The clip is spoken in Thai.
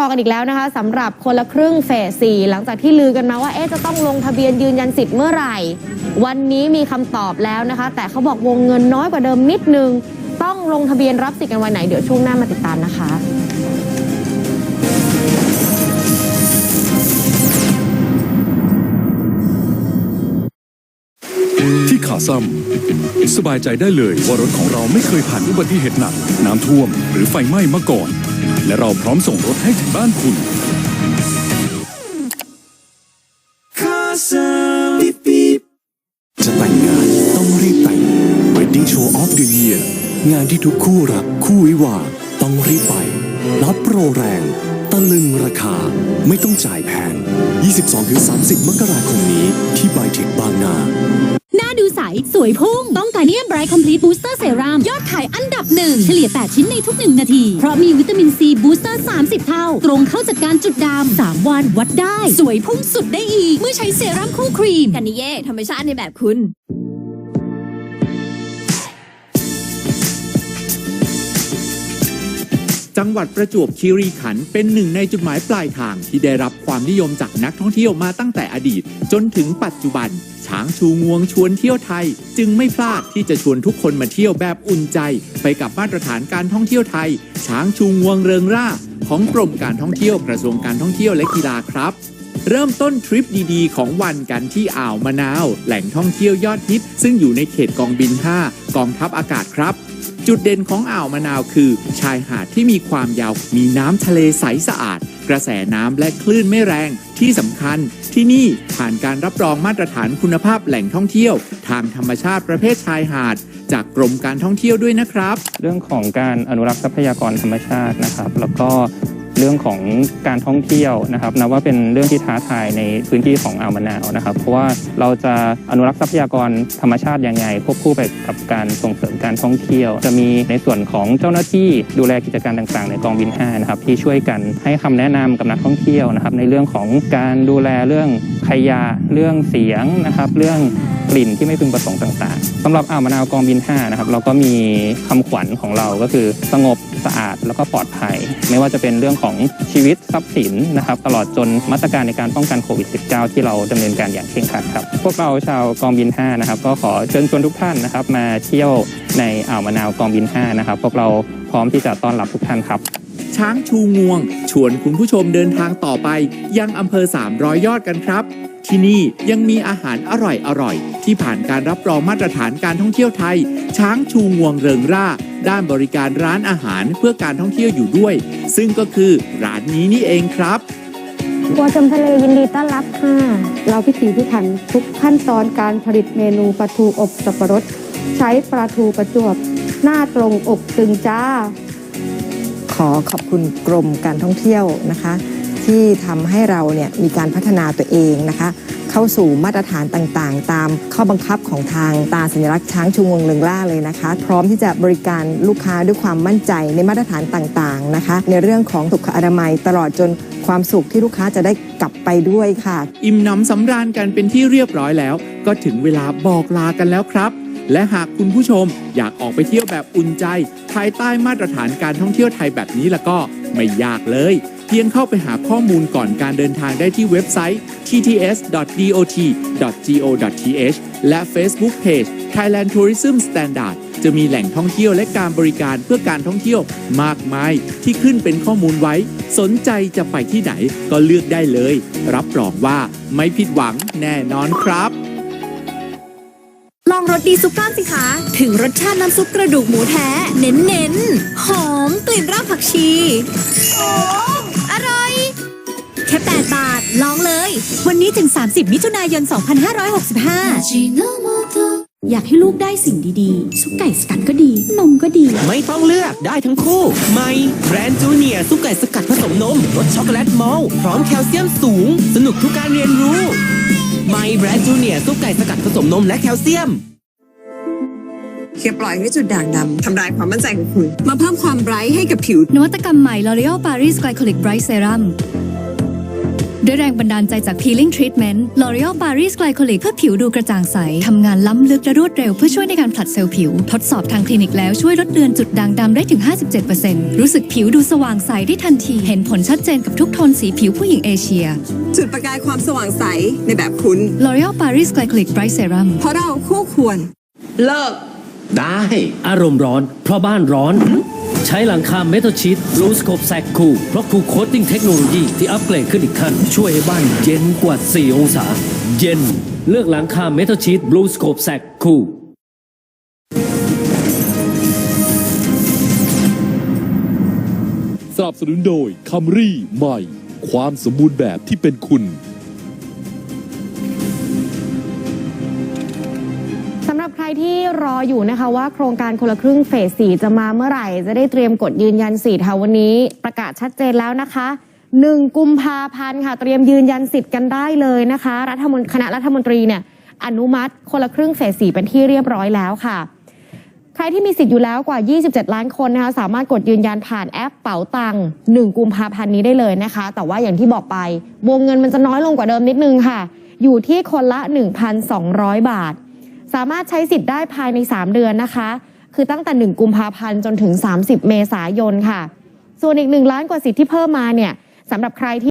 อกันอีกแล้วนะคะสำหรับคนละครึ่งเฟสสี่หลังจากที่ลือกันมาว่าเอ๊ะจะต้องลงทะเบียนยืนยันสิทธิ์เมื่อไหร่ วันนี้มีคำตอบแล้วนะคะ แต่เขาบอกวงเงินน้อยกว่าเดิมนิดนึง ต้องลงทะเบียนรับสิทธิ์กันวันไหนเดี๋ยวช่วงหน้ามาติดตามนะคะที่ขาซ้ำสบายใจได้เลยว่ารถของเราไม่เคยผ่านอุบัติเหตุหนัก น้ำท่วม หรือไฟไหม้มาก่อน และเราพร้อมส่งรถให้ถึงบ้านคุณ จะแต่งงานต้องรีบแต่ง Wedding Show of the Year งานที่ทุกคู่รักคู่วิวาห์ต้องรีบไป รับโปรแรง ตะลึงราคาไม่ต้องจ่ายแพง 22-30 มกราคมนี้ที่ไบเทคบางนาหน้าดู ใส สวยพุ่ง ต้องการเนียมไบรท์คอมพลีทบูสเตอร์เซรั่มยอดขายอันดับหนึ่งเฉลี่ย 8 ชิ้นในทุก 1 นาที เพราะมีวิตามินซีบูสเตอร์ 30 เท่า ตรงเข้าจัดการจุดดำ3วันวัดได้ สวยพุ่งสุดได้อีก เมื่อใช้เซรั่มคู่ครีมกันนิเย่ธรรมชาติในแบบคุณ จังหวัดประจวบคีรีขันธ์เป็นหนึ่งในจุดหมายปลายทางที่ได้รับความนิยมจากนักท่องเที่ยวมาตั้งแต่อดีต จนถึงปัจจุบัน ช้างชูงวงชวนเที่ยวไทย จึงไม่พลาดที่จะชวนทุกคนมาเที่ยวแบบอุ่นใจ ไปกับมาตรฐานการท่องเที่ยวไทย ช้างชูงวงเริงร่า ของกรมการท่องเที่ยวกระทรวงการท่องเที่ยวและกีฬาครับเริ่มต้นทริปดีๆ ของวันกันที่อ่าวมะนาว แหล่งท่องเที่ยวยอดฮิต ซึ่งอยู่ในเขตกองบิน 5 กองทัพอากาศครับ จุดเด่นของอ่าวมะนาวคือ ชายหาดที่มีความยาวมีน้ำทะเลใสสะอาด กระแสน้ำและคลื่นไม่แรงที่สำคัญที่นี่ผ่านการรับรองมาตรฐานคุณภาพแหล่งท่องเที่ยว ทางธรรมชาติประเภทชายหาด จากกรมการท่องเที่ยวด้วยนะครับ เรื่องของการอนุรักษ์ทรัพยากรธรรมชาตินะครับ แล้วก็ เรื่องของการท่องเที่ยวนะครับนับว่าเป็นเรื่องที่ท้าทายในพื้นที่ของอ่าวมะนาวนะครับ เพราะว่าเราจะอนุรักษ์ทรัพยากรธรรมชาติยังไงควบคู่ไปกับการส่งเสริมการท่องเที่ยว จะมีในส่วนของเจ้าหน้าที่ดูแลกิจการต่างๆ ในกองบิน5นะครับที่ช่วยกันให้คำแนะนำกับนักท่องเที่ยวนะครับ ในเรื่องของการดูแลเรื่องขยะเรื่องเสียงนะครับ เรื่องกลิ่นที่ไม่พึงประสงค์ต่าง ๆสำหรับอ่าวมะนาวกองบิน5นะครับเราก็มีคำขวัญของเราก็คือสงบ สะอาดแล้วก็ปลอดภัย ไม่ว่าจะเป็นเรื่องของชีวิตทรัพย์สินนะครับ ตลอดจนมาตรการในการป้องกันโควิด -19 ที่เราดำเนินการอย่างเคร่งครัดครับ พวกเราชาวกองบิน 5 นะครับ ก็ขอเชิญชวนทุกท่านนะครับ มาเที่ยวในอ่าวมะนาวกองบิน 5 นะครับ พวกเราพร้อมที่จะต้อนรับทุกท่านครับช้างชูงวง ชวนคุณผู้ชมเดินทางต่อไป ยังอำเภอ 300 ยอดกันครับ ที่นี่ยังมีอาหารอร่อยๆที่ผ่านการรับรองมาตรฐานการท่องเที่ยวไทย ช้างชูงวงเริงร่า ด้านบริการร้านอาหารเพื่อการท่องเที่ยวอยู่ด้วย ซึ่งก็คือร้านนี้นี่เองครับบัวชมทะเลยินดีต้อนรับค่ะ เราพิถีพิถันทุกขั้นตอนการผลิตเมนูปลาทูอบสับปะรด ใช้ปลาทูประจวบ หน้าตรงอบตึงจ้า ขอขอบคุณกรมการท่องเที่ยวนะคะ ที่ทำให้เราเนี่ยมีการพัฒนาตัวเองนะคะ เข้าสู่มาตรฐานต่างๆ ตามข้อบังคับของทางตาสัญลักษณ์ช้างชูงวงเริงล่าเลยนะคะ พร้อมที่จะบริการลูกค้าด้วยความมั่นใจในมาตรฐานต่างๆนะคะ ในเรื่องของสุขอนามัยตลอดจนความสุขที่ลูกค้าจะได้กลับไปด้วยค่ะ อิ่มหนำสำราญกันเป็นที่เรียบร้อยแล้ว ก็ถึงเวลาบอกลากันแล้วครับและหากคุณผู้ชมอยากออกไปเที่ยวแบบอุ่นใจ ภายใต้มาตรฐานการท่องเที่ยวไทยแบบนี้แล้วก็ไม่ยากเลย เพียงเข้าไปหาข้อมูลก่อนการเดินทางได้ที่เว็บไซต์ tts.dot.go.th และ Facebook Page Thailand Tourism Standard จะมีแหล่งท่องเที่ยวและการบริการเพื่อการท่องเที่ยวมากมายที่ขึ้นเป็นข้อมูลไว้ สนใจจะไปที่ไหนก็เลือกได้เลย รับรองว่าไม่ผิดหวังแน่นอนครับ ลองรสดีซุปก้อนสิคะ ถึงรสชาติน้ำซุปกระดูกหมูแท้ เน้นๆ หอมกลิ่นรากผักชี โอ้ แค่ 8 บาท ลองเลย วันนี้ถึง 30 มิถุนายน 2565 อยากให้ลูกได้สิ่งดีๆ ซุปไก่สกัดก็ดี นมก็ดี ไม่ต้องเลือกได้ทั้งคู่ใหม่แบรนด์จูเนียร์ซุปไก่สกัดผสมนมรสช็อกโกแลตมอลต์พร้อมแคลเซียมสูง สนุกทุกการเรียนรู้ใหม่แบรนด์จูเนียร์ซุปไก่สกัดผสมนมและแคลเซียมอย่าปล่อยให้จุดด่างดำทำลายความมั่นใจของคุณ มาเพิ่มความไบรท์ให้กับผิวนวัตกรรมใหม่ L'Oreal Paris Glycolic Bright Serum ด้วยแรงบันดาลใจจาก Peeling Treatment L'Oreal Paris Glycolic เพื่อผิวดูกระจ่างใส ทำงานล้ำลึกและรวดเร็วเพื่อช่วยในการผลัดเซลล์ผิว ทดสอบทางคลินิกแล้วช่วยลดเลือนจุดด่างดำได้ถึง 57%รู้สึกผิวดูสว่างใสได้ทันที เห็นผลชัดเจนกับทุกโทนสีผิวผู้หญิงเอเชีย จุดประกายความสว่างใสในแบบคุณ L'Oreal Paris Glycolic Bright Serum เพราะเราคู่ควร เลิก ได้ อารมณ์ร้อน เพราะบ้านร้อน ใช้หลังคาเมทัลชีตบลูสโคปแซกคูเพราะคูโคตติ้งเทคโนโลยีที่อัปเกรดขึ้นอีกขั้น ช่วยให้บ้านเย็นกว่า 4 องศา เย็น เลือกหลังคาเมทัลชีตบลูสโคปแซกคูสนับสนุนโดยคัมรี่ใหม่ ความสมบูรณ์แบบที่เป็นคุณ รออยู่นะคะว่าโครงการคนละครึ่งเฟสสี่จะมาเมื่อไหร่ จะได้เตรียมกดยืนยันสิทธิ์ค่ะวันนี้ประกาศชัดเจนแล้วนะคะ1กุมภาพันธ์ค่ะ เตรียมยืนยันสิทธิ์กันได้เลยนะคะรัฐมนคณะรัฐมนตรีเนี่ยอนุมัติคนละครึ่งเฟสสี่เป็นที่เรียบร้อยแล้วค่ะ ใครที่มีสิทธิ์อยู่แล้วกว่า 27 ล้านคนนะคะสามารถกดยืนยันผ่านแอปเป๋าตังค์1กุมภาพันธ์นี้ได้เลยนะคะ แต่ว่าอย่างที่บอกไป วงเงินมันจะน้อยลงกว่าเดิมนิดนึงค่ะ อยู่ที่คนละ 1,200 บาท สามารถใช้สิทธิ์ได้ภายใน 3 เดือนนะคะ คือตั้งแต่ 1 กุมภาพันธ์จนถึง 30 เมษายนค่ะ ส่วนอีก 1 ล้านกว่าสิทธิ์ที่เพิ่มมาเนี่ยสำหรับใครที่